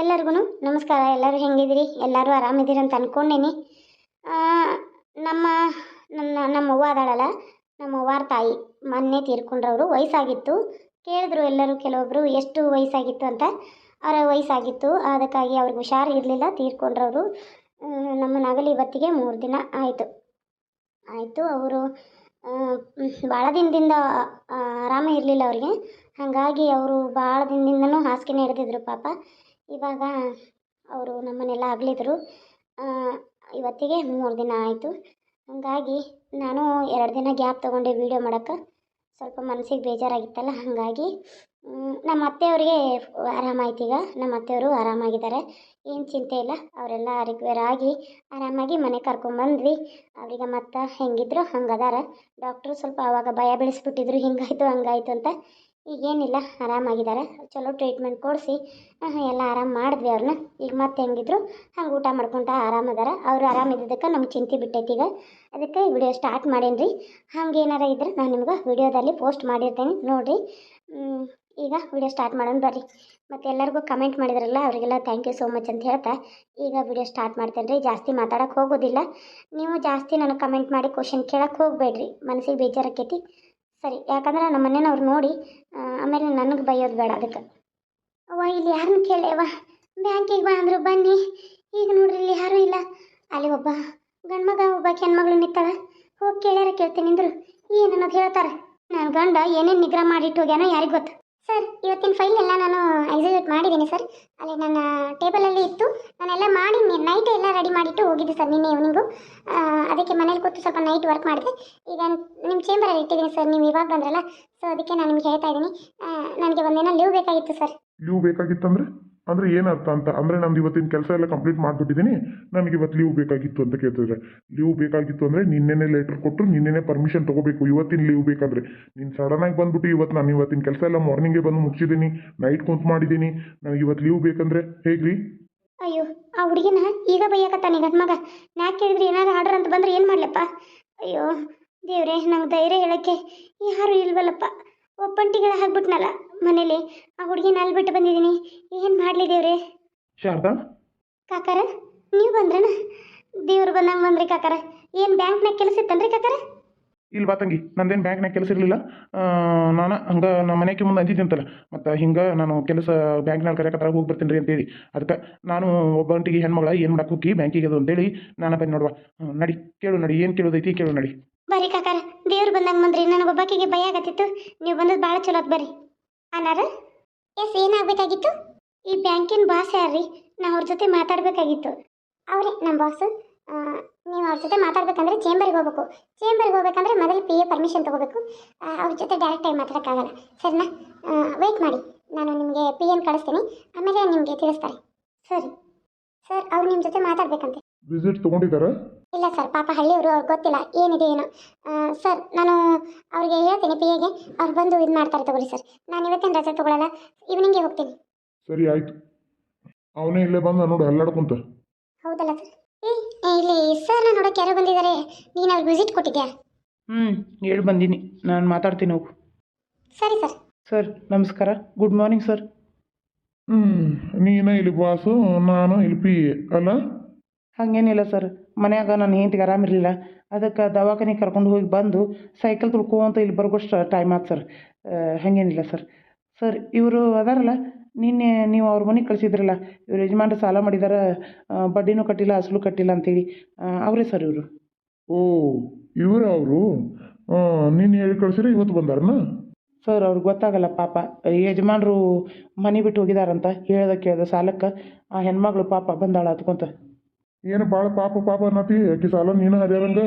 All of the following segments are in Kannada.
ಎಲ್ಲರಿಗೂ ನಮಸ್ಕಾರ. ಎಲ್ಲರೂ ಹೆಂಗಿದ್ದೀರಿ? ಎಲ್ಲರೂ ಆರಾಮಿದ್ದೀರಿ ಅಂತ ಅಂದ್ಕೊಂಡೇನಿ ನಮ್ಮ, ನನ್ನ ನಮ್ಮ ಅವ್ವ ಅದಾಳಲ್ಲ ನಮ್ಮ ಅವ್ವಾರ ತಾಯಿ ಮೊನ್ನೆ ತೀರ್ಕೊಂಡ್ರವರು ವಯಸ್ಸಾಗಿತ್ತು. ಕೇಳಿದ್ರು ಎಲ್ಲರೂ ಕೆಲವೊಬ್ಬರು ಎಷ್ಟು ವಯಸ್ಸಾಗಿತ್ತು ಅಂತ. ಅವರ ವಯಸ್ಸಾಗಿತ್ತು. ಅದಕ್ಕಾಗಿ ಅವ್ರಿಗೆ ಹುಷಾರು ಇರಲಿಲ್ಲ. ತೀರ್ಕೊಂಡ್ರವರು ನಮ್ಮ ನಗಲಿ ಇವತ್ತಿಗೆ ಮೂರು ದಿನ ಆಯಿತು. ಆಯಿತು, ಅವರು ಭಾಳ ದಿನದಿಂದ ಆರಾಮ ಇರಲಿಲ್ಲ ಅವರಿಗೆ. ಹಾಗಾಗಿ ಅವರು ಭಾಳ ದಿನದಿಂದನೂ ಹಾಸಿಗೆನೇ ಹಿಡಿದಿದ್ರು ಪಾಪ. ಇವಾಗ ಅವರು ನಮ್ಮನ್ನೆಲ್ಲ ಅಗಲಿದ್ರು. ಇವತ್ತಿಗೆ ಮೂರು ದಿನ ಆಯಿತು. ಹಾಗಾಗಿ ನಾನು ಎರಡು ದಿನ ಗ್ಯಾಪ್ ತೊಗೊಂಡೆ ವೀಡಿಯೋ ಮಾಡೋಕ್ಕೆ. ಸ್ವಲ್ಪ ಮನಸ್ಸಿಗೆ ಬೇಜಾರಾಗಿತ್ತಲ್ಲ, ಹಾಗಾಗಿ ನಮ್ಮ ಅತ್ತೆಯವರಿಗೆ ಈಗ. ನಮ್ಮ ಅತ್ತೆಯವರು ಆರಾಮಾಗಿದ್ದಾರೆ. ಏನು ಚಿಂತೆ ಇಲ್ಲ, ಅವರೆಲ್ಲ ರಿಕ್ವೇರ್ ಆಗಿ ಆರಾಮಾಗಿ ಮನೆ ಕರ್ಕೊಂಬಂದ್ವಿ ಅವ್ರಿಗೆ ಮತ್ತೆ ಹೆಂಗಿದ್ರು ಹಂಗೆ ಅದಾರ ಡಾಕ್ಟ್ರು ಸ್ವಲ್ಪ ಆವಾಗ ಭಯ ಬೆಳೆಸ್ಬಿಟ್ಟಿದ್ರು, ಹಿಂಗಾಯಿತು, ಹಂಗಾಯಿತು ಅಂತ. ಈಗೇನಿಲ್ಲ, ಆರಾಮಾಗಿದ್ದಾರೆ. ಚಲೋ ಟ್ರೀಟ್ಮೆಂಟ್ ಕೊಡಿಸಿ ಎಲ್ಲ ಆರಾಮ ಮಾಡಿದ್ವಿ ಅವ್ರನ್ನ. ಈಗ ಮತ್ತೆ ಹೆಂಗಿದ್ರು, ಹಂಗೆ ಊಟ ಮಾಡ್ಕೊತ ಆರಾಮದಾರ ಅವ್ರು ಆರಾಮಿದ್ದಕ್ಕೆ ನಮ್ಗೆ ಚಿಂತೆ ಬಿಟ್ಟೈತಿ ಈಗ. ಅದಕ್ಕೆ ವಿಡಿಯೋ ಸ್ಟಾರ್ಟ್ ಮಾಡೇನಿ ರೀ ಹಂಗೆ ಏನಾರ ಇದ್ರೆ ನಾನು ನಿಮ್ಗೆ ವಿಡಿಯೋದಲ್ಲಿ ಪೋಸ್ಟ್ ಮಾಡಿರ್ತೇನೆ. ನೋಡಿರಿ. ಈಗ ವಿಡಿಯೋ ಸ್ಟಾರ್ಟ್ ಮಾಡೋಣ ಬರ್ರಿ. ಮತ್ತು ಎಲ್ಲರಿಗೂ ಕಮೆಂಟ್ ಮಾಡಿದ್ರಲ್ಲ, ಅವರಿಗೆಲ್ಲ ಥ್ಯಾಂಕ್ ಯು ಸೋ ಮಚ್ ಅಂತ ಹೇಳ್ತಾ, ಈಗ ವಿಡಿಯೋ ಸ್ಟಾರ್ಟ್ ಮಾಡ್ತೇನೆ ರೀ ಜಾಸ್ತಿ ಮಾತಾಡೋಕೆ ಹೋಗೋದಿಲ್ಲ. ನೀವು ಜಾಸ್ತಿ ನನಗೆ ಕಮೆಂಟ್ ಮಾಡಿ ಕ್ವಶನ್ ಕೇಳಕ್ಕೆ ಹೋಗಬೇಡ್ರಿ. ಮನಸ್ಸಿಗೆ ಬೇಜಾರಾಕೈತಿ. ಸರಿ, ಯಾಕಂದ್ರೆ ನಮ್ಮ ಮನೆಯವ್ರು ನೋಡಿ ಆಮೇಲೆ ನನಗೆ ಬೈಯೋದು ಬೇಡ ಅದಕ್ಕೆ. ಅವ್ವ, ಇಲ್ಲಿ ಯಾರನ್ನ ಕೇಳಿ, ಅವ್ವ, ಬ್ಯಾಂಕಿಗೆ ಬಾ ಅಂದರು, ಬನ್ನಿ. ಈಗ ನೋಡ್ರಿ, ಇಲ್ಲಿ ಯಾರೂ ಇಲ್ಲ. ಅಲ್ಲಿ ಒಬ್ಬ ಗಂಡ್ಮಗ ಒಬ್ಬ ಕೆಣ್ಮಗಳು ನಿಂತಾಳ. ಹೋಗಿ ಕೇಳ್ಯಾರ ಕೇಳ್ತೀನಿ ಅಂದರು. ಏನು ಅನ್ನೋದು ಹೇಳ್ತಾರೆ? ನನ್ನ ಗಂಡ ಏನೇನು ನಿಗ್ರಹ ಮಾಡಿಟ್ಟು ಹೋಗ್ಯಾನೋ ಯಾರಿಗೆ ಗೊತ್ತು? ಸರ್, ಇವತ್ತಿನ ಫೈಲ್ ಎಲ್ಲ ನಾನು ಎಕ್ಸಿಕ್ಯೂಟ್ ಮಾಡಿದ್ದೀನಿ ಸರ್. ಅಲ್ಲಿ ನನ್ನ ಟೇಬಲಲ್ಲಿ ಇತ್ತು. ನಾನೆಲ್ಲ ಮಾಡಿ ನೈಟ್ ಎಲ್ಲ ರೆಡಿ ಮಾಡಿಟ್ಟು ಹೋಗಿದ್ದೆ ಸರ್ ನಿನ್ನೆ ಈವ್ನಿಂಗು ಅದಕ್ಕೆ ಮನೇಲಿ ಕೂತು ಸ್ವಲ್ಪ ನೈಟ್ ವರ್ಕ್ ಮಾಡಿದೆ. ಈಗ ನಿಮ್ಮ ಚೇಂಬರಲ್ಲಿ ಇಟ್ಟಿದ್ದೀನಿ ಸರ್, ನೀವು ಇವಾಗ ಬಂದ್ರಲ್ಲ. ಸೊ ಅದಕ್ಕೆ ನಾನು ನಿಮ್ಗೆ ಹೇಳ್ತಾ ಇದ್ದೀನಿ. ನನಗೆ ಒಂದಿನ ಲೀವ್ ಬೇಕಾಗಿತ್ತು ಸರ್. ಲೀವ್ ಬೇಕಾಗಿತ್ತಂದ್ರೆ? ಏನರ್ಥ ಅಂತ, ಅಂದ್ರೆ ನಮ್ದು ಇವತ್ತಿನ ಕೆಲಸ ಎಲ್ಲ ಕಂಪ್ಲೀಟ್ ಮಾಡಿಬಿಟ್ಟಿದ್ದೀನಿ ನನಗೆ ಇವತ್ತು ಲೀವ್ ಬೇಕಾಗಿತ್ತು ಅಂತ ಕೇಳ್ತಿದ್ರೆ. ಲೀವ್ ಬೇಕಾಗಿತ್ತು ಅಂದ್ರೆ ನಿನ್ನೆನೆ ಲೆಟರ್ ಕೊಟ್ಟರು ನಿನ್ನೆನೆ ಪರ್ಮಿಷನ್ ತಗೋಬೇಕು, ಇವತ್ತಿನ ಲೀವ್ ಬೇಕಂದ್ರೆ. ನೀನು ಸಡನ್ ಆಗಿ ಬಂದ್ಬಿಟ್ಟು ಇವತ್ತು ನಾನು ಇವತ್ತಿನ ಕೆಲಸ ಎಲ್ಲ ಮಾರ್ನಿಂಗೇ ಬಂದು ಮುಗಿಸಿದ್ದೀನಿ ನೈಟ್ ಕುಂತು ಮಾಡಿದ್ದೀನಿ ನನಗೆ ಇವತ್ತು ಲೀವ್ ಬೇಕಂದ್ರೆ ಹೇಗ್ರಿ? ಅಯ್ಯೋ, ಆ ಹುಡುಗಿನ ಈಗ ಬೈಯಕತ್ತಾನೆ ಗಂಡ ಮಗ. ಯಾಕೆ ಕೇಳಿದ್ರೆ ಏನಾರು ಆರ್ಡರ್ ಅಂತ ಬಂದ್ರೆ ಏನು ಮಾಡ್ಲಪ್ಪ? ಅಯ್ಯೋ, ದೇವ್ರೆ, ನಂಗೆ ಧೈರ್ಯ ಹೇಳಕ್ಕೆ ಯಾರು ಇಲ್ವಲ್ಲಪ್ಪ. ಒಪ್ಪಂಟಿಗಳ ಹಾಕ್ಬಿಟ್ನಲ್ಲ ಮನೇಲಿ ಆ ಹುಡುಗಿನ ಅಲ್ಲಿ ಬಿಟ್ಟು ಬಂದಿದ್ದೀನಿ. ಏನು ಮಾಡಲಿ ದೇವ್ರೆ? ಶಾರದಾ ಕಾಕಾರ ನೀವು ಬಂದ್ರನ? ದೇವ್ರು ಬಂದಂಗೆ ಬಂದ್ರಿ ಕಾಕಾರ. ಏನು ಬ್ಯಾಂಕ್ನಾಗ ಕೆಲಸ ಇತ್ತನ್ರಿ ಕಾಕಾರ? ಇಲ್ಲಿ ಬಾ ತಂಗಿ ನಂದೇನು ಬ್ಯಾಂಕ್ನಾಗ ಕೆಲಸ ಇರಲಿಲ್ಲ. ನಾನು ಹಂಗೆ ನಮ್ಮ ಮನೆಗೆ ಮುಂದೆ ಅಂತಿದ್ದಂತಲ್ಲ ಮತ್ತು ಹಿಂಗೆ ನಾನು ಕೆಲಸ ಬ್ಯಾಂಕ್ನಾಗ ಕರೆಯಕತ್ತಾರ ಹೋಗಿ ಬರ್ತೀನಿ ರೀ ಅಂತೇಳಿ. ಅದಕ್ಕೆ ನಾನು ಒಬ್ಬಂಟಿಗೆ ಹೆಣ್ಮಗಳ ಏನು ಮಾಡಕ್ಕೆ ಹೋಗಿ ಬ್ಯಾಂಕಿಗೆ ಅದು ಅಂತೇಳಿ ನಾನು ಬಂದು ನೋಡುವ. ನಡಿ ಕೇಳು ನಡಿ ಏನು ಕೇಳೋದೈತಿ ಕೇಳು ನಡಿ. ಬರ್ರಿ ಮಂದ್ರಿ ಬಂದಂಗೆ ಬಂದ್ರಿ ನನಗೊಬ್ಬಾಕಿಗೆ ಭಯ ಆಗತ್ತಿತ್ತು. ನೀವು ಬಂದದ್ದು ಭಾಳ ಚಲೋ ಬರ್ರಿ. ಅನಾರ ಎಸ್, ಏನಾಗ್ಬೇಕಾಗಿತ್ತು? ಈ ಬ್ಯಾಂಕಿನ ಬಾಸ್ ಯಾರ್ರಿ? ನಾ ಅವ್ರ ಜೊತೆ ಮಾತಾಡಬೇಕಾಗಿತ್ತು. ಅವರೇ ನಮ್ಮ ಬಾಸ್ ನೀವು ಅವ್ರ ಜೊತೆ ಮಾತಾಡ್ಬೇಕಂದ್ರೆ ಚೇಂಬರ್ಗೆ ಹೋಗ್ಬೇಕು. ಚೇಂಬರ್ಗೆ ಹೋಗ್ಬೇಕಂದ್ರೆ ಮೊದಲು ಪಿ ಎ ಪರ್ಮಿಷನ್ ತೊಗೋಬೇಕು. ಅವ್ರ ಜೊತೆ ಡೈರೆಕ್ಟಾಗಿ ಮಾತಾಡೋಕ್ಕಾಗಲ್ಲ. ಸರಿನಾ ವೆಯ್ಟ್ ಮಾಡಿ. ನಾನು ನಿಮಗೆ ಪಿ ಎನ್ ಕಳಿಸ್ತೀನಿ. ಆಮೇಲೆ ನಿಮಗೆ ತಿಳಿಸ್ತಾರೆ. ಸರಿ. ಸರ್, ಅವ್ರು ನಿಮ್ಮ ಜೊತೆ ಮಾತಾಡ್ಬೇಕಂತೆ. ವಿಸಿಟ್ ತೊಗೊಂಡಿದ್ದಾರಾ ಇಲ್ಲ ಸರ್ ಪಾಪ ಹಳ್ಳಿಯವರು ಅವ್ರಿಗೆ ಗೊತ್ತಿಲ್ಲ ಏನಿದೆ ಏನು. ಸರ್ ನಾನು ಅವ್ರಿಗೆ ಹೇಳ್ತೀನಿ ಪಿ ಎಗೆ ಅವ್ರು ಬಂದು ಇದು ಮಾಡ್ತಾರೆ ತಗೊಳ್ಳಿ ಸರ್. ನಾನು ಇವತ್ತೇನು ರಜೆ ತಗೊಳ್ಳಲ್ಲ ಈವ್ನಿಂಗೆ ಹೋಗ್ತೀನಿ. ಸರಿ ಆಯ್ತು. ಅವನೇ ಇಲ್ಲೇ ಬಂದ ನೋಡು ಅಲ್ಲಾಡ್ಕೊಂತ. ಹೌದಲ್ಲ ಸರ್. ಏ ಇಲ್ಲಿ ಇಲ್ಲಿ ನಾನು ನೋಡೋಕೆ ಯಾರೋ ಬಂದಿದ್ದಾರೆ. ನೀನು ಅವ್ರಿಗೆ ವಿಸಿಟ್ ಕೊಟ್ಟಿದ್ಯಾ? ಹ್ಞೂ ಹೇಳಿ ಬಂದೀನಿ. ನಾನು ಮಾತಾಡ್ತೀನಿ ಹೋಗು. ಸರಿ ಸರ್. ಸರ್ ನಮಸ್ಕಾರ. ಗುಡ್ ಮಾರ್ನಿಂಗ್ ಸರ್ ಹ್ಮ್ ನೀನು ಇಲ್ಲಿ ಬಾಸು ನಾನು ಇಲ್ಲಿ ಪಿ ಎ ಅಲ್ಲ? ಹಾಗೇನಿಲ್ಲ ಸರ್. ಮನ್ಯಾಗ ನನ್ನ ಹೆಂಡ್ತಿಗೆ ಆರಾಮಿರಲಿಲ್ಲ ಅದಕ್ಕೆ ದವಾಖಾನೆ ಕರ್ಕೊಂಡು ಹೋಗಿ ಬಂದು ಸೈಕಲ್ ತುಳ್ಕೊಂತ ಇಲ್ಲಿ ಬರ್ಗೋಷ್ಟು ಟೈಮ್ ಆಯ್ತು ಸರ್. ಹಾಗೇನಿಲ್ಲ ಸರ್. ಸರ್ ಇವರು ಅದಾರಲ್ಲ ನಿನ್ನೆ ನೀವು ಅವ್ರ ಮನೆಗೆ ಕಳಿಸಿದ್ರಲ್ಲ ಇವ್ರು ಯಜಮಾನ್ರು ಸಾಲ ಮಾಡಿದಾರ ಬಡ್ಡಿನೂ ಕಟ್ಟಿಲ್ಲ ಅಸಲು ಕಟ್ಟಿಲ್ಲ ಅಂತೇಳಿ. ಅವರೇ ಸರ್ ಇವರು? ಓ ಇವರು ಅವರು? ನೀನು ಹೇಳಿ ಕಳ್ಸಿರ ಇವತ್ತು ಬಂದಾರನ? ಸರ್ ಅವ್ರಿಗೆ ಗೊತ್ತಾಗಲ್ಲ ಪಾಪ. ಯಜಮಾನ್ರು ಮನೆ ಬಿಟ್ಟು ಹೋಗಿದಾರಂತ ಹೇಳ್ದ ಕೇಳ್ದ ಸಾಲಕ್ಕೆ. ಆ ಹೆಣ್ಮಗಳು ಪಾಪ ಬಂದಾಳ ಹತ್ಕೊಂತ ಏನು ಭಾಳ ಪಾಪ ಪಾಪ ಅನ್ನತಿ? ಅಕ್ಕಿ ಸಾಲ ನೀನು ಹರ್ಯಾರಂಗ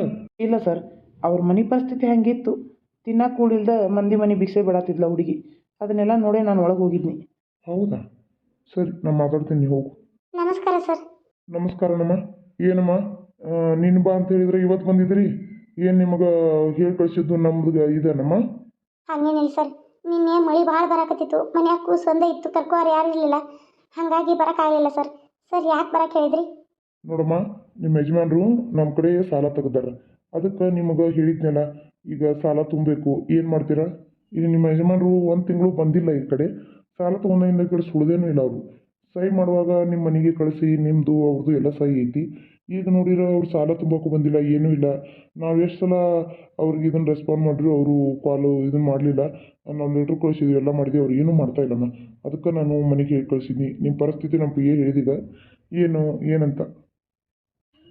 ಇಲ್ಲ ಸರ್ ಅವ್ರ ಮನೆ ಪರಿಸ್ಥಿತಿ ಹಂಗಿತ್ತು. ತಿನ್ನಕ್ಕೆ ಕೂಡಿಲ್ದ ಮಂದಿ ಮನೆ ಭಿಕ್ಷೆ ಬಿಡತ್ತಿದ್ಲ ಹುಡುಗಿ. ಅದನ್ನೆಲ್ಲ ನೋಡೇ ನಾನು ಒಳಗೆ ಹೋಗಿದ್ನಿ. ಹೌದಾ? ಸರಿ ನಾನು ಮಾತಾಡ್ತೀನಿ ನೀವು ಹೋಗು. ನಮಸ್ಕಾರ ಸರ್. ನಮಸ್ಕಾರ ನಮ್ಮ ಏನಮ್ಮ? ನಿನ್ನ ಬಾ ಅಂತ ಹೇಳಿದ್ರೆ ಇವತ್ತು ಬಂದಿದ್ರಿ? ಏನು ನಿಮಗೆ ಹೇಳಿ ಕಳಿಸಿದ್ದು ನಮ್ದು ಇದೇನಮ್ಮ? ಹಂಗೇನಿಲ್ಲ ಸರ್. ನಿನ್ನೆ ಮಳೆ ಭಾಳ ಬರಾಕತ್ತಿತ್ತು. ಮನ್ಯಾಗ ಕೂಸು ಒಂದೇ ಇತ್ತು ಕರ್ಕೋರು ಯಾರು ಇರಲಿಲ್ಲ. ಹಾಗಾಗಿ ಬರೋಕ್ಕಾಗಲಿಲ್ಲ ಸರ್. ಸರ್ ಯಾಕೆ ಬರಕ್ಕೆ ಹೇಳಿದ್ರಿ? ನೋಡಮ್ಮ, ನಿಮ್ಮ ಯಜಮಾನರು ನಮ್ಮ ಕಡೆ ಸಾಲ ತೆಗೆದಾರ. ಅದಕ್ಕೆ ನಿಮಗೆ ಹೇಳಿದ್ನಲ್ಲ, ಈಗ ಸಾಲ ತುಂಬಬೇಕು, ಏನು ಮಾಡ್ತೀರಾ? ಈಗ ನಿಮ್ಮ ಯಜಮಾನರು ಒಂದು ತಿಂಗಳು ಬಂದಿಲ್ಲ ಈ ಕಡೆ, ಸಾಲ ತೊಗೊಂಡಿಂದ ಈ ಕಡೆ ಸುಳ್ದೇನೂ ಇಲ್ಲ ಅವರು. ಸಹಿ ಮಾಡುವಾಗ ನಿಮ್ಮ ಮನೆಗೆ ಕಳಿಸಿ ನಿಮ್ಮದು ಅವ್ರದ್ದು ಎಲ್ಲ ಸಹಿ ಐತಿ. ಈಗ ನೋಡಿರೋ ಅವ್ರು ಸಾಲ ತುಂಬಕ್ಕೂ ಬಂದಿಲ್ಲ, ಏನೂ ಇಲ್ಲ. ನಾವು ಎಷ್ಟು ಸಲ ಅವ್ರಿಗೆ ಇದನ್ನು ರೆಸ್ಪಾಂಡ್ ಮಾಡಿದ್ರು, ಅವರು ಕಾಲು ಇದನ್ನು ಮಾಡಲಿಲ್ಲ. ನಾವು ಲೆಟ್ರ್ ಕಳಿಸಿದ್ವಿ, ಎಲ್ಲ ಮಾಡಿದ್ವಿ, ಅವ್ರು ಏನೂ ಮಾಡ್ತಾ ಇಲ್ಲಮ್ಮ. ಅದಕ್ಕೆ ನಾನು ಮನೆಗೆ ಹೇಳಿ ನಿಮ್ಮ ಪರಿಸ್ಥಿತಿ ನಮ್ಮ ಪಿ ಎ ಏನು, ಏನಂತ?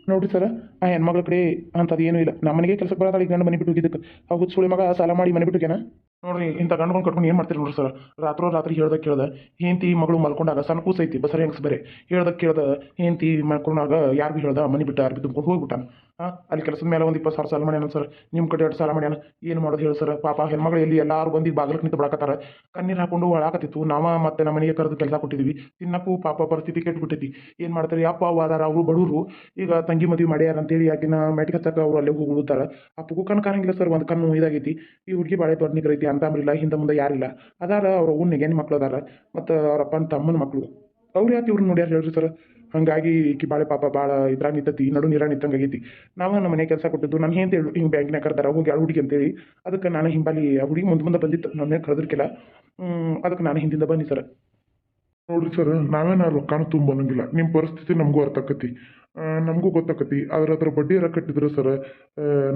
ನೋಡಿರಿ ಸರ್, ಆ ಹೆಣ್ಮಗಳ ಕಡೆ ಅಂಥದ್ದು ಏನೂ ಇಲ್ಲ. ನಮ್ಮ ಕೆಲಸಕ್ಕೆ ಬರೋದಾಳಿ ಗಂಡು ಮನೆ ಬಿಟ್ಟು ಹೋಗಿದ್ದಕ್ಕೆ. ಹುಚ್ಚ ಸುಳಿ ಮಗ ಸಾಲ ಮಾಡಿ ಮನೆ ಬಿಟ್ಟುಗೇನ ನೋಡ್ರಿ, ಇಂಥ ಗಂಡುಗಳು ಕಟ್ಕೊಂಡು ಏನು ಮಾಡ್ತೀರಿ ನೋಡ್ರಿ ಸರ್ ರಾತ್ರೋ ರಾತ್ರಿ ಹೇಳ್ದಾಗ ಕೇಳ್ದ, ಹೆಂಡತಿ ಮಗಳು ಮಲ್ಕೊಂಡಾಗ ಸಣ್ಣ ಕೂಸೈತಿ ಬಸರಿ ಹೆಂಗ್ಸ್ ಬೇರೆ? ಹೇಳ್ದಾಗ ಕೇಳ್ದ, ಹೆಂಡತಿ ಮಲ್ಕೊಂಡಾಗ ಯಾರಿಗೂ ಹೇಳ್ದ, ಮನೆ ಬಿಟ್ಟ ಯಾರು ತುಂಬ್ಕೊಂಡು ಹೋಗ್ಬಿಟ್ಟಾನ. ಅಲ್ಲಿ ಕೆಲಸದ ಮೇಲೆ ಒಂದು ಇಪ್ಪತ್ತು ಸಾವಿರ ಸಾಲ ಮಾಡ್ಯಾನ ಸರ್ ನಿಮ್ಮ ಕಡೆ ಎರಡು ಸಾಲ ಮಾಡ್ಯಾನ. ಏನು ಮಾಡೋದು ಹೇಳಿ ಸರ್ ಪಾಪ ಹೆಣ್ಮಗಳು ಎಲ್ಲಿ ಎಲ್ಲರೂ ಬಂದು ಬಾಗಿಲಕ್ಕೆ ನಿಂತು ಬಿಡಾಕತ್ತಾರ. ಕಣ್ಣೀರು ಹಾಕೊಂಡು ಒಳಾಕತ್ತಿತ್ತು. ನಾವ ಮತ್ತೆ ನಮ್ಮ ಮನೆಗೆ ಕರೆದು ಕೆಲಸ ಕೊಟ್ಟಿದ್ವಿ. ತಿನ್ನಕ್ಕೂ ಪಾಪ ಪರಿಸ್ಥಿತಿ ಕೆಟ್ಬಿಟ್ಟೈತಿ. ಏನು ಮಾಡ್ತಾರೆ? ಅಪ್ಪ ವಾದಾರ, ಅವರು ಬಡವರು ಈಗ ತಂಗಿ ಮದುವೆ ಮಾಡ್ಯಾರ ಅಂತೇಳಿ ಆಕಿನ ಮೆಟ್ಗೆ ತಕ್ಕ ಅವ್ರು ಅಲ್ಲೇ ಹೋಗಿ ಉಳಿತಾರ ಆ ಪುಗು ಕಣ್ಣು ಕಾರಂಗಿಲ್ಲ ಸರ್ ಒಂದು ಕಣ್ಣು ಇದಾಗೈತಿ. ಈ ಹುಡುಗಿ ಬಾಳೆ ದೊಡ್ಡ ಇಲ್ಲ ಹಿಂದೆ ಮುಂದೆ ಯಾರಿಲ್ಲ. ಅದಾರ ಅವ್ರ ಅವ್ನಿಗೆ ಏನು ಮಕ್ಳು ಅದಾರ, ಮತ್ತು ಅವ್ರ ತಮ್ಮನ ಮಕ್ಕಳು ಅವ್ರು ಯಾಕೆ ಇವ್ರನ್ನ ನೋಡ್ಯಾರ ಹೇಳ್ರಿ ಸರ್ ಹಾಗಾಗಿ ಈಕಿ ಬಾಳೆ ಪಾಪ ಭಾಳ ಇದ್ರಾಗ ನಿಂತತಿ, ನಡು ನೀರಾಗ ನಿಂತಂಗೆ ಆಗೈತಿ. ನಾವು ನಮ್ಮ ಮನೆ ಕೆಲಸ ಕೊಟ್ಟಿದ್ದು, ನಾನು ಹೇಂತ ಹೇಳಿ, ಹಿಂಗೆ ಬ್ಯಾಂಕ್ನಾಗ ಕರ್ದಾರ, ಹೋಗಿ ಆ ಹುಡುಗಿ ಅಂತೇಳಿ. ಅದಕ್ಕೆ ನಾನು ಹಿಂಬಾಲಿ ಆ ಹುಡುಗಿ ಮುಂದೆ ಮುಂದೆ ಬಂದಿತ್ತು ನನ್ನ ಕರೆದಿರ್ಕಿಲ್ಲ. ಅದಕ್ಕೆ ನಾನು ಹಿಂದಿಂದ ಬನ್ನಿ ಸರ್ ನೋಡ್ರಿ ಸರ್ ನಾವೇನ ರೊಕ್ಕನ ತುಂಬ ನಿಮ್ಮ ಪರಿಸ್ಥಿತಿ ನಮಗೂ ಅರ್ಥ ಆಕತಿ. ನಮಗೂ ಗೊತ್ತಾಕತಿ. ಆದ್ರೆ ಅದ್ರ ಬಡ್ಡಿ ಎಲ್ಲ ಕಟ್ಟಿದ್ರೆ ಸರ್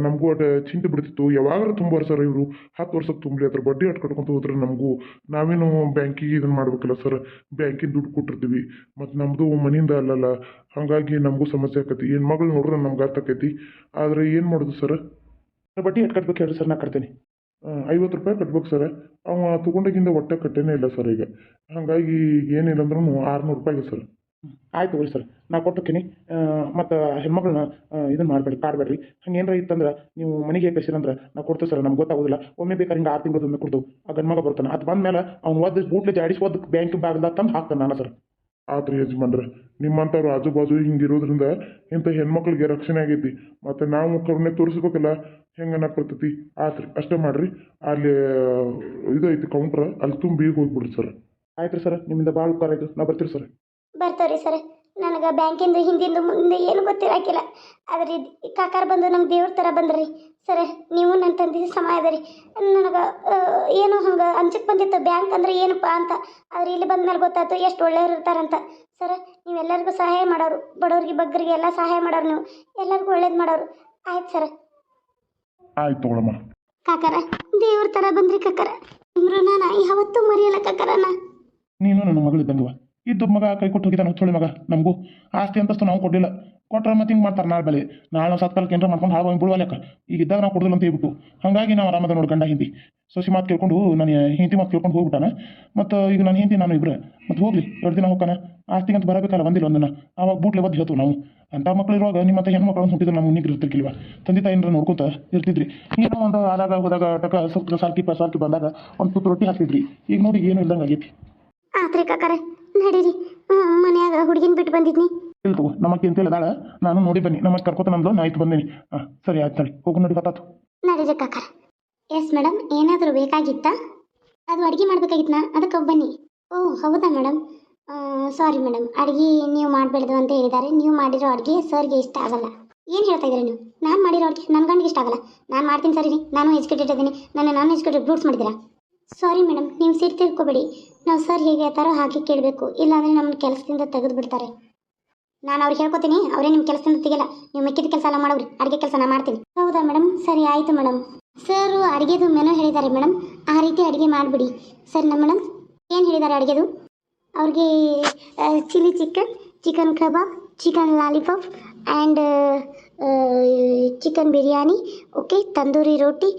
ನಮಗೂ ಅಟ ಚಿಂತೆ ಬಿಡ್ತಿತ್ತು. ಯಾವಾಗಾರ ತುಂಬಾರ ಸರ್ ಇವರು ಹತ್ತು ವರ್ಷಕ್ಕೆ ತುಂಬಲಿ ಅದ್ರ ಬಡ್ಡಿ ಅಟ್ ಕಟ್ಕೊಂತ ಹೋದ್ರೆ ನಮಗೂ ನಾವೇನು ಬ್ಯಾಂಕಿಗೆ ಇದನ್ನು ಮಾಡ್ಬೇಕಲ್ಲ ಸರ್ ಬ್ಯಾಂಕಿನ ದುಡ್ಡು ಕೊಟ್ಟಿರ್ತೀವಿ. ಮತ್ತು ನಮ್ಮದು ಮನೆಯಿಂದ ಅಲ್ಲಲ್ಲ. ಹಾಗಾಗಿ ನಮಗೂ ಸಮಸ್ಯೆ ಆಕತಿ. ಹೆಣ್ಮಗಳು ನೋಡ್ರೆ ನಮ್ಗೆ ಅರ್ಥ ಆಕೈತಿ. ಆದರೆ ಏನು ಮಾಡೋದು ಸರ್ ಬಡ್ಡಿ ಎಷ್ಟು ಕಟ್ಬೇಕು ಹೇಳ್ರಿ ಸರ್ ನಾ ಕಟ್ತೀನಿ. ಐವತ್ತು ರೂಪಾಯಿ ಕಟ್ಬೇಕು ಸರ್. ಅವ ತೊಗೊಂಡಾಗಿಂದ ಒಟ್ಟೆ ಕಟ್ಟೇನೇ ಇಲ್ಲ ಸರ್ ಈಗ. ಹಾಗಾಗಿ ಏನಿಲ್ಲ ಅಂದ್ರೂ ಆರುನೂರು ರೂಪಾಯಿ ಸರ್. ಆಯ್ತು ಹೋಗಿ ಸರ್ ನಾ ಕೊಟ್ಟಿನಿ ಮತ್ತು ಹೆಣ್ಮಗಳನ್ನ ಇದನ್ನು ಮಾಡಬೇಡಿ ಕಾಡಬೇಡ್ರಿ ಹಂಗೆ ಏನಾರ ಇತ್ತಂದ್ರೆ ನೀವು ಮನೆಗೆ ಕಳಿಸಿರಂದ್ರೆ ನಾ ಕೊಡ್ತೇವೆ ಸರ್ ನಮ್ಗೆ ಗೊತ್ತಾಗೋದಿಲ್ಲ. ಒಮ್ಮೆ ಬೇಕಾದ್ರೆ ಹಿಂಗೆ ಆರು ತಿಂಗಳು ಒಮ್ಮೆ ಕೊಡ್ತೇವೆ. ಆ ಗಂಡ್ಮಗ ಬರ್ತಾನೆ. ಅದು ಬಂದಮೇಲೆ ಅವ್ನು ಒದ್ದು ಬೂಟ್ಲಿ ಜಾಡಿಸಿ ಒದ್ದು ಬ್ಯಾಂಕ್ ಬ್ಯಾಗ್ದಾಗ ತಂದು ಹಾಕ್ತಾನೆ ನಾನು ಸರ್. ಆತ್ರಿ ಯಜಮಾನ್ರ, ನಿಮ್ಮಂಥವ್ರು ಆಜು ಬಾಜು ಹಿಂಗಿರೋದ್ರಿಂದ ಇಂಥ ಹೆಣ್ಮಕ್ಳಿಗೆ ರಕ್ಷಣೆ ಆಗೈತಿ. ಮತ್ತು ನಾವು ಕರುಣೆ ತೋರಿಸ್ಬೇಕಲ್ಲ, ಹೆಂಗೆ ಅನ್ನಕ್ಕೆ ಆತ್ರಿ, ಅಷ್ಟೇ ಮಾಡ್ರಿ. ಅಲ್ಲಿ ಇದು ಕೌಂಟ್ರ್ ಅಲ್ಲಿ ತುಂಬಿ ಹೋಗ್ಬಿಡ್ರಿ ಸರ್. ಆಯ್ತು ರೀ ಸರ್, ನಿಮ್ಮಿಂದ ಭಾಳ ಉಪಕಾರ ಆಯಿತು. ನಾ ಬರ್ತೀರಿ ಸರ್. ಬರ್ತಾರೆ ಸರ್. ನನಗೆ ಬ್ಯಾಂಕಿಂದ ಹಿಂದಿಂದ ಮುಂದೆ ಏನು ಗೊತ್ತಿರಾಕಿಲ್ಲ. ಆದ್ರೆ ಇದು ಕಾಕಾರ ಬಂದು ನಮ್ಗೆ ದೇವ್ರ ಥರ ಬಂದ್ರಿ. ಸರ್ ನೀವು ನನ್ನ ತಂದೆ ಸಮ ಅದರಿ ನನಗೆ ಏನು ಹಂಗೆ ಅಂಚಕ್ಕೆ ಬಂದಿತ್ತು. ಬ್ಯಾಂಕ್ ಅಂದ್ರೆ ಏನಪ್ಪ ಅಂತ. ಆದ್ರೆ ಇಲ್ಲಿ ಬಂದ ಮೇಲೆ ಗೊತ್ತಾಯ್ತು ಎಷ್ಟು ಒಳ್ಳೆಯವ್ರು ಇರ್ತಾರಂತ. ಸರ್ ನೀವೆಲ್ಲರಿಗೂ ಸಹಾಯ ಮಾಡೋರು. ಬಡವ್ರಿಗೆ ಬಗ್ಗರಿಗೆ ಎಲ್ಲ ಸಹಾಯ ಮಾಡೋರು ನೀವು. ಎಲ್ಲರಿಗೂ ಒಳ್ಳೇದು ಮಾಡೋರು. ಆಯ್ತು ಸರ್. ಆಯ್ತು ಕಾಕಾರ ದೇವ್ರ ಥರ ಬಂದ್ರಿ ಕಾಕಾರ. ನಿಮ್ರು ನಾನು ಯಾವತ್ತೂ ಮರೆಯಲ್ಲ ಕಾಕಾರ ನೀನು ನನ್ನ ಮಗಳಿದ್ದಂಗವ ಇದ್ದು ಮಗ ಕೈ ಕೊಟ್ಟು ಹೋಗಿದ್ದಾನೆ ಹುಚ್ಚೋಳಿ ಮಗ, ನಮಗೂ. ಆಸ್ತಿ ಅಂತಸ್ತು ನಾವು ಕೊಡಲಿಲ್ಲ. ಕೊಟ್ಟರೆ ಮತ್ತೆ ಹಿಂಗೆ ಮಾಡ್ತಾರೆ ನಾಳೆ ಬೆಲೆ ನಾಳೆ ನಾವು ಸತ್ಕಾಲಕ್ಕೆ ಏನಾರ ಮಾಡ್ಕೊಂಡು ಹಾಳು ಹೋಗಿ ಬಿಡುವಲ್ಯಾಕ ಈಗ ಇದ್ದಾಗ ನಾವು ಕೊಡೋದಿಲ್ಲ ಅಂತ ಹೇಳ್ಬಿಟ್ಟು. ಹಾಗಾಗಿ ನಾವು ಆರಾಮದ ನೋಡಿ ಗಂಡ ಹಿಂದಿ. ಸೊಸಿ ಮಾತು ಕೇಳ್ಕೊಂಡು ನಾನು ಹಿಂದಿ ಮಾತು ಕೇಳ್ಕೊಂಡು ಹೋಗ್ಬಿಟ್ಟಾನೆ. ಮತ್ತು ಈಗ ನಾನು ಹಿಂದಿ ನಾನು ಇಬ್ಬರು ಮತ್ತು ಹೋಗ್ಲಿ, ಎರಡು ದಿನ ಹೋಗ್ತಾನೆ. ಆಸ್ತಿಗಂತ ಬರಬೇಕಲ್ಲ, ಬಂದಿಲ್ಲ ಒಂದನ್ನು ಆವಾಗ ಬೂಟ್ಲೆ ಬದ್ದು ಹೇಳ್ತು ನಾವು. ಅಂಥ ಮಕ್ಕಳು ಇರುವಾಗ ನಿಮ್ಮ ಹೆಣ್ಣು ಮಕ್ಕಳನ್ನು ಹುಟ್ಟಿದ್ರೆ ನಮ್ಮ ಮುನ್ನಿಗೆ ಇರ್ತಿರ್ಕಿಲ್ವ ತಂದೆ ತಾಯಿನ ನೋಡ್ಕೊತ ಇರ್ತಿದ್ರಿ. ಏನೋ ಒಂದು ಆದಾಗ ಹೋದಾಗ ಟಕ ಸ್ವಲ್ಪ ಸಾಲ್ಕಿ ಸಾಲ್ಕಿ ಬಂದಾಗ ಒಂದು ತುತ್ತು ರೊಟ್ಟಿ ಹಾಕ್ತಿದ್ರಿ. ಈಗ ನೋಡಿ ಏನು ಇಲ್ದಂಗೆ ಆಗೈತಿ. ಆತ್ರಿ ಕಾಕರ. ನಡೀರಿ. ಮನ್ಯಾಗ ಹುಡುಗಿನ ಬಿಟ್ಟು ಬಂದಿದ್ನಿ. ಇಲ್ಲ ತಗೋ ನಮ್ಮಕ್ಕೆ ಅಂತೇಳಿ ಅದಾಳ. ನಾನು ನೋಡಿ ಬನ್ನಿ. ನಮ್ಮಕ್ಕೆ ಕರ್ಕೋತ ನಮ್ದು ನಾ ಆಯ್ತು ಬಂದೀನಿ. ಹಾಂ ಸರಿ ಆಯ್ತು ನಡಿ ಹೋಗು ನೋಡಿ ಗೊತ್ತಾತು. ನಡೀರಿ ಕಾಕರ ಎಸ್ ಮೇಡಮ್ ಏನಾದರೂ ಬೇಕಾಗಿತ್ತಾ? ಅದು ಅಡುಗೆ ಮಾಡ್ಬೇಕಾಗಿತ್ತಾ ಅದಕ್ಕೆ ಬನ್ನಿ. ಓ ಹೌದಾ ಮೇಡಮ್ ಸಾರಿ ಮೇಡಮ್ ಅಡುಗೆ ನೀವು ಮಾಡಬೇಡ್ದು ಅಂತ ಹೇಳಿದ್ದಾರೆ ನೀವು ಮಾಡಿರೋ ಅಡುಗೆ ಸರ್ಗೆ ಇಷ್ಟ ಆಗಲ್ಲ. ಏನು ಹೇಳ್ತಾ ಇದ್ದೀರಿ ನೀವು? ನಾನು ಮಾಡಿರೋ ಅಡುಗೆ ನನ್ನ ಗಂಡಿಗೆ ಇಷ್ಟ ಆಗಲ್ಲ. ನಾನು ಮಾಡ್ತೀನಿ ಸರಿ ರೀ ನಾನು ಎಜುಕೇಟೆಡ್ ಇದ್ದೀನಿ ನನ್ನ ನಾನ್ ಎಜುಕೇಟೆಡ್ ಬ್ರೂಟ್ಸ್ ಮಾಡಿದ್ದೀರಾ? ಸಾರಿ ಮೇಡಮ್ ನೀವು ಸಿಟ್ಟು ತಿಳ್ಕೊಬೇಡಿ. ನಾವು ಸರ್ ಹೇಗೆ ಹೇಳ್ತಾರೋ ಹಾಗೆ ಕೇಳಬೇಕು. ಇಲ್ಲಾಂದರೆ ನಮ್ಮ ಕೆಲಸದಿಂದ ತೆಗೆದು ಬಿಡ್ತಾರೆ ನಾನು ಅವ್ರಿಗೆ ಹೇಳ್ಕೊತೀನಿ, ಅವರೇ ನಿಮ್ಮ ಕೆಲಸದಿಂದ ತೆಗಿಲ್ಲ ನೀವು ಮೆಕ್ಕಿದ ಕೆಲಸ ಎಲ್ಲ ಮಾಡೋರಿ. ಅಡುಗೆ ಕೆಲಸ ನಾನು ಮಾಡ್ತೀನಿ. ಹೌದಾ ಮೇಡಮ್ ಸರಿ, ಆಯಿತು ಮೇಡಮ್ ಸರ್ ಅಡುಗೆದು ಮೆನು ಹೇಳಿದ್ದಾರೆ ಮೇಡಮ್ ಆ ರೀತಿ ಅಡುಗೆ ಮಾಡಿಬಿಡಿ. ನಮ್ಮ ಮೇಡಮ್ ಏನು ಹೇಳಿದ್ದಾರೆ ಅಡುಗೆದು? ಅವ್ರಿಗೆ chilli chicken chicken kebab, chicken lollipop and chicken biryani, okay, tandoori roti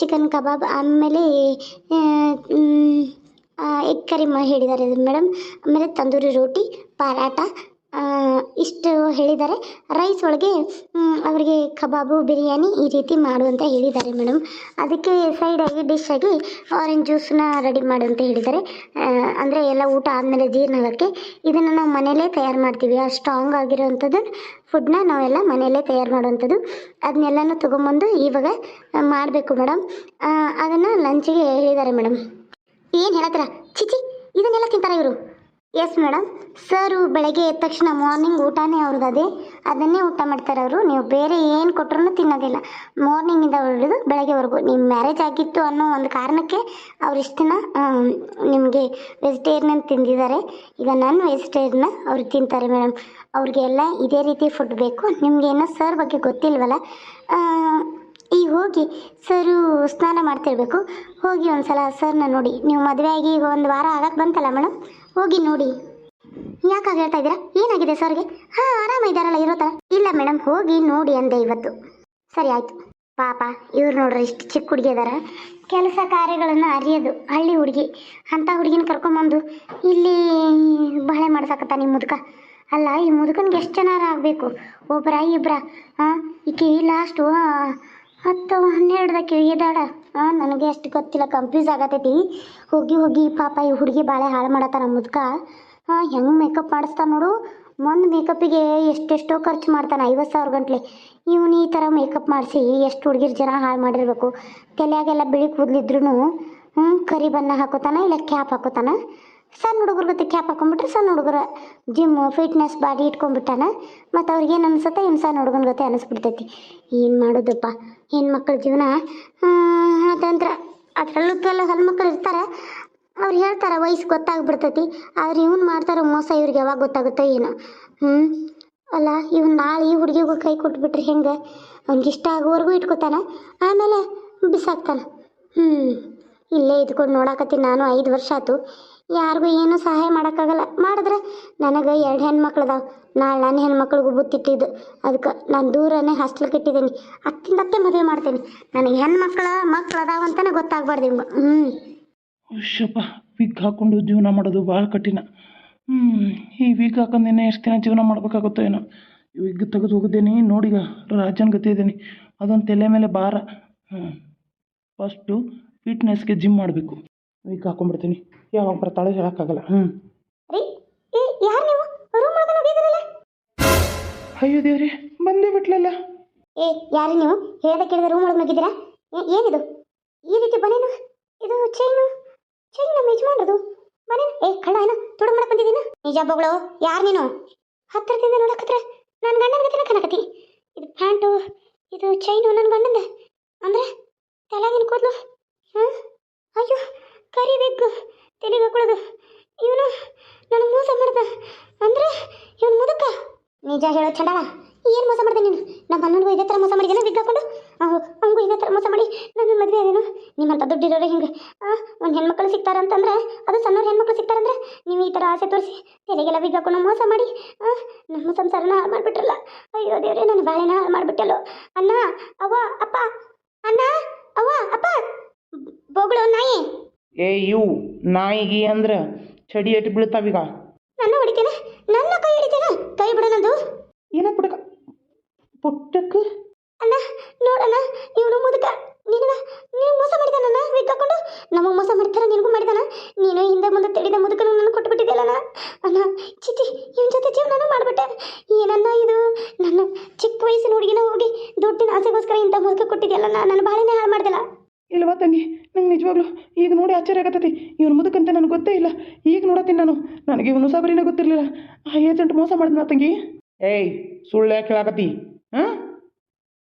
chicken kebab, ಆಮೇಲೆ ಎಗ್ ಕರಿ ಮ ಹೇಳಿದ್ದಾರೆ ಮೇಡಮ್. ಆಮೇಲೆ ತಂದೂರಿ ರೋಟಿ ಪರಾಟ ಇಷ್ಟು ಹೇಳಿದ್ದಾರೆ. ರೈಸ್ ಒಳಗೆ ಅವರಿಗೆ ಕಬಾಬು, ಬಿರಿಯಾನಿ ಈ ರೀತಿ ಮಾಡು ಅಂತ ಹೇಳಿದ್ದಾರೆ ಮೇಡಮ್. ಅದಕ್ಕೆ ಸೈಡಾಗಿ ಡಿಶ್ ಆಗಿ ಆರೆಂಜ್ ಜ್ಯೂಸನ್ನ ರೆಡಿ ಮಾಡು ಅಂತ ಹೇಳಿದ್ದಾರೆ. ಅಂದರೆ ಎಲ್ಲ ಊಟ ಆದಮೇಲೆ ಜೀರ್ಣ ಆಗೋಕ್ಕೆ ಇದನ್ನು ನಾವು ಮನೆಯಲ್ಲೇ ತಯಾರು ಮಾಡ್ತೀವಿ. ಆ ಸ್ಟ್ರಾಂಗ್ ಆಗಿರೋವಂಥದ್ದು ಫುಡ್ನ ನಾವೆಲ್ಲ ಮನೆಯಲ್ಲೇ ತಯಾರು ಮಾಡುವಂಥದ್ದು ಅದನ್ನೆಲ್ಲನೂ ತೊಗೊಂಬಂದು ಇವಾಗ ಮಾಡಬೇಕು ಮೇಡಮ್. ಅದನ್ನು ಲಂಚಿಗೆ ಹೇಳಿದ್ದಾರೆ ಮೇಡಮ್. ಏನು ಹೇಳತ್ರ ಚಿಚಿ ಇದನ್ನೆಲ್ಲ ತಿಂತಾರೆ ಇವರು? ಎಸ್ ಮೇಡಮ್ ಸರು ಬೆಳಗ್ಗೆ ಎದ್ದ ತಕ್ಷಣ ಮಾರ್ನಿಂಗ್ ಊಟನೇ ಅವ್ರದ್ದು ಅದೇ. ಅದನ್ನೇ ಊಟ ಮಾಡ್ತಾರೆ ಅವರು. ನೀವು ಬೇರೆ ಏನು ಕೊಟ್ಟರು ತಿನ್ನೋದಿಲ್ಲ. ಮಾರ್ನಿಂಗಿಂದ ಹೊರಡಿದು ಬೆಳಗ್ಗೆವರೆಗೂ. ನಿಮ್ಮ ಮ್ಯಾರೇಜ್ ಆಗಿತ್ತು ಅನ್ನೋ ಒಂದು ಕಾರಣಕ್ಕೆ ಅವ್ರು ಇಷ್ಟು ದಿನ ನಿಮಗೆ ವೆಜಿಟೇರಿಯನ್ ತಿಂದಿದ್ದಾರೆ. ಈಗ ನಾನು ವೆಜಿಟೇರಿಯನ್ನ ಅವ್ರು ತಿಂತಾರೆ ಮೇಡಮ್ ಅವ್ರಿಗೆಲ್ಲ ಇದೇ ರೀತಿ ಫುಡ್ ಬೇಕು. ನಿಮಗೆ ಏನೋ ಸರ್ ಬಗ್ಗೆ ಗೊತ್ತಿಲ್ವಲ್ಲ? ಈಗ ಹೋಗಿ ಸರು ಸ್ನಾನ ಮಾಡ್ತಿರ್ಬೇಕು. ಹೋಗಿ ಒಂದು ಸಲ ಸರ್ನ ನೋಡಿ. ನೀವು ಮದುವೆ ಆಗಿ ಈಗ ಒಂದು ವಾರ ಆಗಕ್ಕೆ ಬಂತಲ್ಲ ಮೇಡಮ್ ಹೋಗಿ ನೋಡಿ. ಯಾಕಾಗ ಹೇಳ್ತಾ ಇದ್ದೀರಾ? ಏನಾಗಿದೆ ಸರ್ಗೆ ಹಾಂ ಆರಾಮಿದ್ದಾರಲ್ಲ ಇರೋ ಥರ ಇಲ್ಲ ಮೇಡಮ್ ಹೋಗಿ ನೋಡಿ ಅಂದೆ ಇವತ್ತು. ಸರಿ ಆಯಿತು. ಪಾಪ, ಇವ್ರು ನೋಡ್ರಿ ಇಷ್ಟು ಚಿಕ್ಕ ಹುಡುಗಿ ಅದಾರ. ಕೆಲಸ ಕಾರ್ಯಗಳನ್ನು ಅರಿಯೋದು, ಹಳ್ಳಿ ಹುಡುಗಿ. ಅಂಥ ಹುಡುಗಿನ ಕರ್ಕೊಂಬಂದು ಇಲ್ಲಿ ಬಹಳೆ ಮಾಡ್ಸಕತ್ತ ನಿಮ್ಮ ಮುದುಕ? ಅಲ್ಲ, ಈ ಮುದುಕನ್ಗೆ ಎಷ್ಟು ಜನಾರ ಆಗಬೇಕು? ಒಬ್ರ ಇಬ್ಬರ ಹಾಂ ಈಕೆ ಲಾಸ್ಟು ಹತ್ತು ಹನ್ನೆರಡದಕ್ಕೆ ದಕ್ಕೆ ಹಾಂ ನನಗೆ ಅಷ್ಟು ಗೊತ್ತಿಲ್ಲ ಕನ್ಫ್ಯೂಸ್ ಆಗತೈತಿ. ಹೋಗಿ ಹೋಗಿ ಪಾಪ ಈ ಹುಡುಗಿ ಬಾಳೆ ಹಾಳು ಮಾಡತ್ತಾರ ಮುದ್ಕ. ಹಾಂ ಹೆಂಗೆ ಮೇಕಪ್ ಮಾಡಿಸ್ತಾನೆ ನೋಡು. ಒಂದು ಮೇಕಪ್ಪಿಗೆ ಎಷ್ಟೆಷ್ಟೋ ಖರ್ಚು ಮಾಡ್ತಾನೆ, ಐವತ್ತು ಸಾವಿರ ಗಂಟ್ಲೆ. ಇವನು ಈ ಥರ ಮೇಕಪ್ ಮಾಡಿಸಿ ಎಷ್ಟು ಹುಡುಗಿರ್ ಜನ ಹಾಳು ಮಾಡಿರ್ಬೇಕು. ತಲೆಯಾಗೆಲ್ಲ ಬಿಳಿ ಕೂದಲಿದ್ರು ಹ್ಞೂ ಕರಿ ಬಣ್ಣ ಹಾಕೋತಾನ ಇಲ್ಲ ಕ್ಯಾಪ್ ಹಾಕೋತಾನ? ಸಣ್ಣ ಹುಡುಗರ ಗತಿ ಕ್ಯಾಪ್ ಹಾಕೊಂಡ್ಬಿಟ್ರೆ ಸಣ್ಣ ಹುಡುಗರ ಜಿಮ್ಮು ಫಿಟ್ನೆಸ್ ಬಾಡಿ ಇಟ್ಕೊಂಡ್ಬಿಟ್ಟಾನ. ಮತ್ತು ಅವ್ರಿಗೆ ಏನು ಅನ್ಸುತ್ತೆ ಇನ್ನು ಸಣ್ಣ ಹುಡುಗನ ಗತಿ ಅನಿಸ್ಬಿಡ್ತೈತಿ. ಏನು ಮಾಡೋದಪ್ಪ? ಹೆಣ್ಮಕ್ಳ ಜೀವನ? ಅದಂತ್ರ ಅದರಲ್ಲೂ ಕೆಲವು ಹೆಣ್ಮಕ್ಳು ಇರ್ತಾರೆ. ಅವ್ರು ಹೇಳ್ತಾರೆ ವಯಸ್ಸು ಗೊತ್ತಾಗ್ಬಿಡ್ತೈತಿ. ಆದ್ರೆ ಇವ್ನು ಮಾಡ್ತಾರೋ ಮೋಸ ಇವ್ರಿಗೆ ಯಾವಾಗ ಗೊತ್ತಾಗುತ್ತೋ ಏನೋ. ಹ್ಞೂ ಅಲ್ಲ ಇವ್ನು ನಾಳೆ ಈ ಹುಡುಗಿಗೂ ಕೈ ಕೊಟ್ಬಿಟ್ರೆ ಹೆಂಗೆ? ಅವ್ನಿಗೆ ಇಷ್ಟ ಆಗೋವರೆಗೂ ಇಟ್ಕೋತಾನೆ. ಆಮೇಲೆ ಬಿಸಾಕ್ತಾನೆ. ಹ್ಞೂ ಇಲ್ಲೇ ಇದ್ಕೊಂಡು ನೋಡಾಕತ್ತೀನಿ. ನಾನು ಐದು ವರ್ಷ ಆಯ್ತು ಯಾರಿಗೂ ಏನೂ ಸಹಾಯ ಮಾಡೋಕ್ಕಾಗಲ್ಲ. ಮಾಡಿದ್ರೆ ನನಗೆ ಎರಡು ಹೆಣ್ಮಕ್ಳು ಅದಾವೆ ನಾಳೆ ನನ್ನ ಹೆಣ್ಮಕ್ಳಿಗೂ ಬುತ್ತಿಟ್ಟಿದ್ದು ಅದಕ್ಕೆ ನಾನು ದೂರನೇ ಹಾಸ್ಟೆಲ್ ಕಟ್ಟಿದ್ದೀನಿ ಅತ್ತಿಂದ ಅತ್ತೆ ಮದುವೆ ಮಾಡ್ತೀನಿ. ನನಗೆ ಹೆಣ್ಮಕ್ಳ ಮಕ್ಳು ಅದಾವ ಗೊತ್ತಾಗ್ಬಾರ್ದು ಇವ್ಗೆ ಹ್ಞೂ ಶಪ್ಪ ವಿಗ್ ಹಾಕ್ಕೊಂಡು ಜೀವನ ಮಾಡೋದು ಭಾಳ ಕಠಿಣ. ಹ್ಞೂ ಈ ವಿಗ್ ಹಾಕೊಂಡೇನೆ ಎಷ್ಟು ದಿನ ಜೀವನ ಮಾಡಬೇಕಾಗುತ್ತೋ ಏನೋ. ವಿಗ್ ತೆಗೆದು ಹೋಗಿದ್ದೀನಿ, ನೋಡಿಗ ರಾಜನ ಗತಿ ಇದ್ದೀನಿ. ಅದೊಂದು ತಲೆ ಮೇಲೆ ಭಾರ. ಹ್ಞೂ ಫಸ್ಟು ಫಿಟ್ನೆಸ್ಗೆ ಜಿಮ್ ಮಾಡಬೇಕು. ವಿಗ್ ಹಾಕೊಂಡ್ಬಿಡ್ತೀನಿ. ಯಾವಾಗ ಬರ್ತಾಳೆ ಹೇಳೋಕ್ಕಾಗಲ್ಲ. ಹ್ಞೂ ರೀ ಏ ಯಾರು ನೀವು? ರೂಮ್ ಒಳಗೆ ಹೋಗಿದ್ರಲ್ಲ ಅಯ್ಯೋ ದೇವ್ರಿ ಬಂದೇ ಬಿಟ್ಲಲ್ಲ. ಏ ಯಾರು ನೀವು? ಹೇಳ್ದ ಕೇಳಿದ ರೂಮ್ ಒಳಗೆ ನುಗ್ಗಿದ್ದೀರಾ ಏ- ಏನಿದು? ಈ ರೀತಿ ಬನೇನು? ಇದು ಚೈನು ಚೈನ್ ನಮ್ಮ ಯಜಮಾನ್ರದು. ಬನೇನು? ಏ ಕಳ್ಳ ಏನೋ? ತುಡು ಮಾಡಕ್ ಬಂದಿದ್ದೀನ ನಿಜ ಬಗಳು ಯಾರು ನೀನು? ಹತ್ತಿರದಿಂದ ನೋಡಕತ್ರ ನನ್ನ ಗಂಡನ ಗತಿನ ಕನಕತಿ ಇದು ಪ್ಯಾಂಟು ಇದು ಚೈನು ನನ್ನ ಗಂಡಂದ. ಅಂದ್ರೆ ತಲೆಗಿನ ಕೂದಲು? ಹಾಂ ಅಯ್ಯೋ ಕರಿ ತಲೆಗಾಕೊಳ್ಳೋದು ತಲೆಗೆ ಇವನು ನನಗೆ ಮೋಸ ಮಾಡ್ದ. ಅಂದ್ರೆ ಇವನು ಮುದುಕ? ನಿಜ ಹೇಳೋ ಚಂಡಾಳ ಏನು ಮೋಸ ಮಾಡ್ದೆ ನೀನು? ನಮ್ಮ ಅಣ್ಣನಿಗೂ ಇದೇ ಥರ ಮೋಸ ಮಾಡಿದ್ದೇನೆ ಬಿಗ್ ಹಾಕೊಂಡು ಅವು ಹಂಗೂ ಇದೇ ಥರ ಮೋಸ ಮಾಡಿ ನನ್ನ ಮದುವೆ ಅದೇನು ನಿಮ್ಮಂಥ ದುಡ್ಡಿರೋರು ಹಿಂಗೆ. ಒಂದು ಹೆಣ್ಮಕ್ಳು ಸಿಗ್ತಾರಂತಂದ್ರೆ, ಅದು ಸಣ್ಣವ್ರು ಹೆಣ್ಮಕ್ಳು ಸಿಗ್ತಾರಂದ್ರೆ ನೀವು ಈ ಥರ ಆಸೆ ತೋರಿಸಿ ತೆರೆಗೆಲ್ಲ ಬಿಗ್ ಹಾಕೊಂಡು ಮೋಸ ಮಾಡಿ ನಮ್ಮ ಸಂಸಾರನ ಹಾಳು ಮಾಡಿಬಿಟ್ರಲ್ಲ. ಅಯ್ಯೋ ದೇವ್ರೆ, ನನ್ನ ಬಾಳೆನ ಹಾಳು ಮಾಡಿಬಿಟ್ಟಲ್ಲೋ. ಅಣ್ಣ, ಅವ್ವ, ಅಪ್ಪ. ಅಣ್ಣ, ಅವ್ವ, ಅಪ್ಪ. ಬೋಗಳು, ನಾಯಿ. ಏ ಇವು ನಾಯಿಗಿ ಅಂದ್ರೆ ಚಡಿ ಎಟ್ಟು ಬೀಳ್ತಾವೀಗ? ನನ್ನ ಹೊಡಿತೇನೆ ನನ್ನ ಕೈ ಹಿಡಿತೇನೆ ಕೈ ಬಿಡ ನಂದು. ಏನ ಪುಟಕ ಪುಟ್ಟಕ್ಕ ಅಣ್ಣ ನೋಡಣ್ಣ ಇವನು ಮುದುಕ. ನಿನ್ನ ನೀನು ಮೋಸ ವಿಗ್ ನಮ್ಮ ನಮಗೆ ಮೋಸ ಮಾಡ್ತಾರ ನಿನಗೂ ಮಾಡಿದಾನ. ನೀನು ಹಿಂದೆ ಮುಂದೆ ತಿಳಿದ ಮುದುಕನು ನನ್ನ ಕೊಟ್ಬಿಟ್ಟಿದ್ದೆಲ್ಲಣ್ಣ ಅಣ್ಣ. ಚಿಚಿ ಇವನ ಜೊತೆ ಜೀವನನೂ ಮಾಡ್ಬಿಟ್ಟೆ. ಏನನ್ನ ಇದು? ನನ್ನ ಚಿಕ್ಕ ವಯಸ್ಸಿನ ಹುಡುಗಿನ ಹೋಗಿ ದುಡ್ಡಿನ ಆಸೆಗೋಸ್ಕರ ಇಂಥ ಮುದುಕ ಕೊಟ್ಟಿದ್ಯಲ್ಲ ನಾನು ಬಾಳೆನೇ ಹಾಳು ಮಾಡ್ದಲ್ಲ. ಇಲ್ವಾ ತಂಗಿ? ನಂಗೆ ನಿಜವಾಗ್ಲೂ ಈಗ ನೋಡಿ ಆಶ್ಚರ್ಯ ಆಗತ್ತೈತಿ. ಇವನು ಮುದುಕಂತ ನನಗೆ ಗೊತ್ತೇ ಇಲ್ಲ. ಈಗ ನೋಡತ್ತೀನಿ ನಾನು. ನನಗೆ ಇವನು ಸಾಬರಿನ ಗೊತ್ತಿರಲಿಲ್ಲ. ಆ ಏಜೆಂಟ್ ಮೋಸ ಮಾಡಿದ್ನ ತಂಗಿ? ಏಯ್ ಸುಳ್ಳು ಯಾಕೆ ಹೇಳಾಕತ್ತಿ? ಹಾಂ?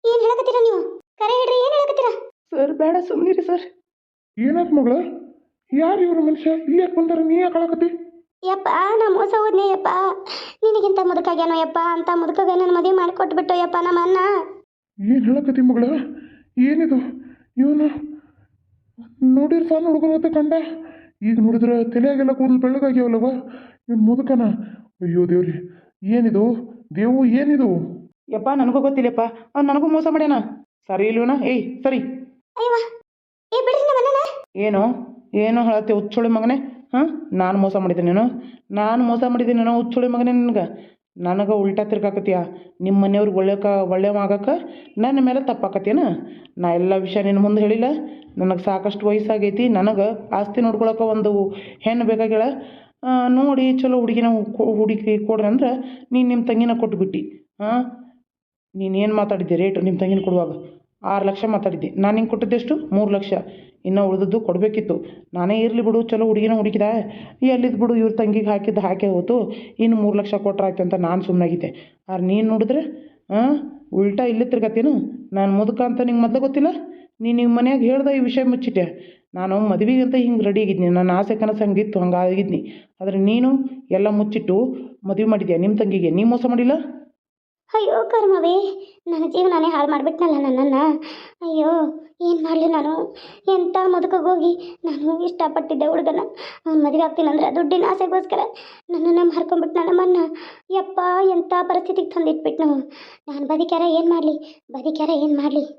ಏನು ಹೇಳಕತ್ತೀರ ನೀವು? ಕರೆ ಹೇಳ್ರಿ ಏನು ಹೇಳಕತ್ತೀರ? ಸರ್ ಬೇಡ ಸುಮ್ಮನಿರಿ ಸರ್. ಏನಾಯ್ತು ಮಗಳ? ಯಾರು ಇವರು ಮನುಷ್ಯ? ಇಲ್ಲಿ ಯಾಕೆ ಬಂದಾರ? ನೀ ಯಾಕೆ ಹೇಳಕತ್ತಿ? ಯಪ್ಪ ನಾ ಮೋಸ ಹೋದ್ನೆ ಯಪ್ಪ. ನಿನಗಿಂತ ಮುದುಕಾಗ್ಯಾನೋ ಯಪ್ಪ? ಅಂತ ಮುದುಕಾಗ ನನ್ನ ಮದುವೆ ಮಾಡಿಕೊಟ್ಬಿಟ್ಟು ಯಪ್ಪ ನಮ್ಮ ಅಣ್ಣ ಏನು ಹೇಳಕತ್ತಿ ಮಗಳ? ಏನಿದು? ಇವನು ನೋಡಿರ್ ಫಾನ್ ಹೊತ್ತೆ ಕಂಡ. ಈಗ ನೋಡಿದ್ರೆ ತಲೆಯಾಗೆಲ್ಲ ಕೂದಲು ಬೆಳ್ಳಗಾಗ್ಯಾವಲ್ಲವ ಇವನು ಮುದುಕನ. ಅಯ್ಯೋ ದೇವ್ರಿ ಏನಿದು? ದೇವು ಏನಿದು? ಯಪ್ಪ ನನಗೂ ಗೊತ್ತಿಲ್ಲಪ್ಪ. ಅವ್ನು ನನಗೂ ಮೋಸ ಮಾಡ್ಯಾನ. ಸರಿ ಇಲ್ವನ ಏಯ್ ಸರಿ. ಏನು ಏನು ಹೇಳತ್ತೆ ಹುಚ್ಚುಳಿ ಮಗನೇ. ಹಾಂ? ನಾನು ಮೋಸ ಮಾಡಿದ್ದೀನೇನು ನಾನು. ಮೋಸ ಮಾಡಿದ್ದೀನೇನೋ ಹುಚ್ಚುಳಿ ಮಗನೇ ನಿನಗೆ. ನನಗೆ ಉಲ್ಟಾ ತಿರ್ಗಾಕತ್ತೀಯ. ನಿಮ್ಮ ಮನೆಯವ್ರಿಗೆ ಒಳ್ಳೆಕ ಒಳ್ಳೆಯ ಆಗಕ್ಕೆ ನನ್ನ ಮೇಲೆ ತಪ್ಪಾಕತ್ತೇನ ನಾ ಎಲ್ಲ ವಿಷಯ ನಿನ್ನ ಮುಂದೆ ಹೇಳಿಲ್ಲ. ನನಗೆ ಸಾಕಷ್ಟು ವಯಸ್ಸಾಗೈತಿ. ನನಗೆ ಆಸ್ತಿ ನೋಡ್ಕೊಳಕ್ಕೆ ಒಂದು ಹೆಣ್ಣು ಬೇಕಾಗ್ಯಾಳ. ನೋಡಿ ಚಲೋ ಹುಡುಗಿನ ಹುಡುಗಿ ಕೊಡ್ರಿ ಅಂದ್ರೆ ನೀನು ನಿಮ್ಮ ತಂಗಿನ ಕೊಟ್ಬಿಟ್ಟು. ಹಾಂ ನೀನು ಏನು ಮಾತಾಡಿದ್ದೆ? ರೇಟು ನಿಮ್ಮ ತಂಗಿನ ಕೊಡುವಾಗ. ಆರು ಲಕ್ಷ ಮಾತಾಡಿದ್ದೆ. ನಾನು ನಿಂಗೆ ಕೊಟ್ಟಿದ್ದೆಷ್ಟು? ಮೂರು ಲಕ್ಷ. ಇನ್ನೂ ಉಳಿದದ್ದು ಕೊಡಬೇಕಿತ್ತು. ನಾನೇ ಇರಲಿ ಬಿಡು, ಚಲೋ ಹುಡುಗಿನ ಹುಡುಕಿದ. ಎಲ್ಲಿದ್ದು ಬಿಡು, ಇವ್ರ ತಂಗಿಗೆ ಹಾಕಿದ್ದು ಹಾಕೇ ಹೋತು. ಇನ್ನು ಮೂರು ಲಕ್ಷ ಕೊಟ್ರೆ ಆಯ್ತು ಅಂತ ನಾನು ಸುಮ್ಮನಾಗಿದ್ದೆ ಆದ್ರೆ ನೀನು ನೋಡಿದ್ರೆ ಹಾಂ ಉಲ್ಟಾ ಇಲ್ಲಿ ತಿರ್ಗತ್ತೇನು? ನಾನು ಮುದುಕ ಅಂತ ನಿಂಗೆ ಮೊದಲು ಗೊತ್ತಿಲ್ಲ? ನೀನು ನಿಮ್ಮ ಮನ್ಯಾಗ ಹೇಳ್ದೆ ಈ ವಿಷಯ ಮುಚ್ಚಿಟ್ಟೆ. ನಾನು ಮದುವೆಗೆ ಅಂತ ಹಿಂಗೆ ರೆಡಿ ಆಗಿದ್ನಿ. ನನ್ನ ಆಸೆ ಕನಸು ಹಂಗಿತ್ತು ಹಂಗಾಗಿದ್ದೀನಿ ಆಗಿದ್ನಿ. ಆದರೆ ನೀನು ಎಲ್ಲ ಮುಚ್ಚಿಟ್ಟು ಮದುವೆ ಮಾಡಿದ್ಯಾ ನಿಮ್ಮ ತಂಗಿಗೆ? ನೀ ಮೋಸ ಮಾಡಿಲ್ಲ? ಅಯ್ಯೋ ಕರ್ಮವೇ ನನ್ನ ಜೀವನನೇ ಹಾಳು ಮಾಡಿಬಿಟ್ನಲ್ಲ ನನ್ನನ್ನು. ಅಯ್ಯೋ, ಏನು ಮಾಡಲಿ ನಾನು? ಎಂಥ ಹೋಗಿ ನಾನು ಇಷ್ಟಪಟ್ಟಿದ್ದೆ ಹುಡುಗನ ಅವ್ನು ಮದುವೆ ಆಗ್ತೀನಂದ್ರೆ ದುಡ್ಡಿನ ಆಸೆಗೋಸ್ಕರ ನನ್ನನ್ನು ಮಾರ್ಕೊಂಡ್ಬಿಟ್ಟು ನಮ್ಮನ್ನ. ಯಪ್ಪ ಎಂಥ ಪರಿಸ್ಥಿತಿಗೆ ತಂದಿಟ್ಬಿಟ್ನು. ನಾನು ಬದುಕ್ಯಾರ ಏನು ಮಾಡಲಿ? ಬದುಕ್ಯಾರ ಏನು ಮಾಡಲಿ?